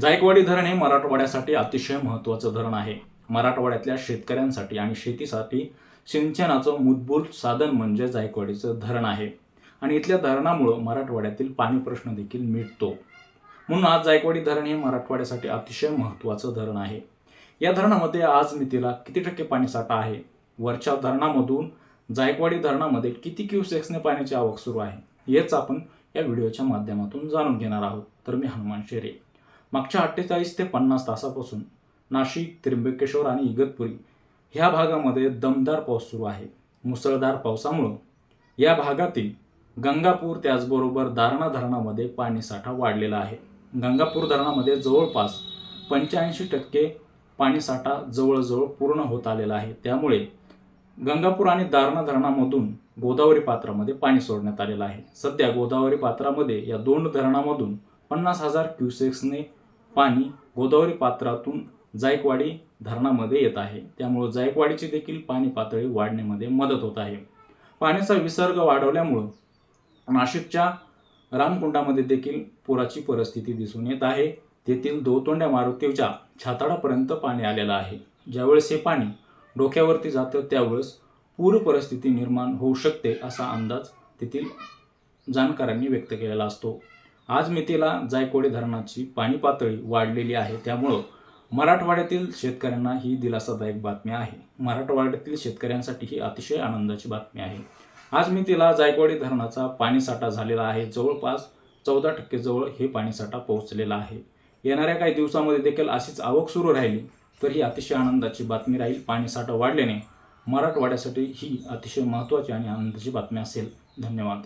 जायकवाडी धरण हे मराठवाड्यासाठी अतिशय महत्त्वाचं धरण आहे. मराठवाड्यातल्या शेतकऱ्यांसाठी आणि शेतीसाठी सिंचनाचं मूलभूत साधन म्हणजे जायकवाडीचं धरण आहे. आणि इथल्या धरणामुळं मराठवाड्यातील पाणी प्रश्न देखील मिटतो. म्हणून आज जायकवाडी धरण हे मराठवाड्यासाठी अतिशय महत्त्वाचं धरण आहे. या धरणामध्ये आज मितीला किती टक्के पाणीसाठा आहे? वरच्या धरणामधून जायकवाडी धरणामध्ये किती क्युसेक्सने पाण्याची आवक सुरू आहे? हेच आपण या व्हिडिओच्या माध्यमातून जाणून घेणार आहोत. तर मी हनुमान शेरे. मागच्या अठ्ठेचाळीस ते पन्नास तासापासून नाशिक त्र्यंबकेश्वर आणि इगतपुरी ह्या भागामध्ये दमदार पाऊस सुरू आहे. मुसळधार पावसामुळं या भागातील गंगापूर त्याचबरोबर दारणा धरणामध्ये पाणीसाठा वाढलेला आहे. गंगापूर धरणामध्ये जवळपास पंच्याऐंशी टक्के पाणीसाठा जवळजवळ पूर्ण होत आलेला आहे. त्यामुळे गंगापूर आणि दारणा धरणामधून गोदावरी पात्रामध्ये पाणी सोडण्यात आलेलं आहे. सध्या गोदावरी पात्रामध्ये या दोन धरणामधून पन्नास हजार क्युसेक्सने पाणी गोदावरी पात्रातून जायकवाडी धरणामध्ये येत आहे. त्यामुळं जायकवाडीची देखील पाणी पातळी वाढण्यामध्ये मदत होत आहे. पाण्याचा विसर्ग वाढवल्यामुळं नाशिकच्या रामकुंडामध्ये देखील पुराची परिस्थिती दिसून येत आहे. तेथील दोतोंड्या मारुतीच्या छाताडापर्यंत पाणी आलेलं आहे. ज्यावेळेस हे पाणी डोक्यावरती जातं त्यावेळेस पूर परिस्थिती निर्माण होऊ शकते असा अंदाज तेथील जाणकारांनी व्यक्त केलेला असतो. आज मितीला जायकवाडी धरणाची पाणी पातळी वाढलेली आहे. त्यामुळं मराठवाड्यातील शेतकऱ्यांना ही दिलासादायक बातमी आहे. मराठवाड्यातील शेतकऱ्यांसाठी ही अतिशय आनंदाची बातमी आहे. आज मितीला जायकवाडी धरणाचा पाणीसाठा झालेला आहे. जवळपास चौदा टक्के जवळ हे पाणीसाठा पोहोचलेला आहे. येणाऱ्या काही दिवसामध्ये देखील अशीच आवक सुरू राहिली तर ही अतिशय आनंदाची बातमी राहील. पाणीसाठा वाढल्याने मराठवाड्यासाठी ही अतिशय महत्त्वाची आणि आनंदाची बातमी असेल. धन्यवाद.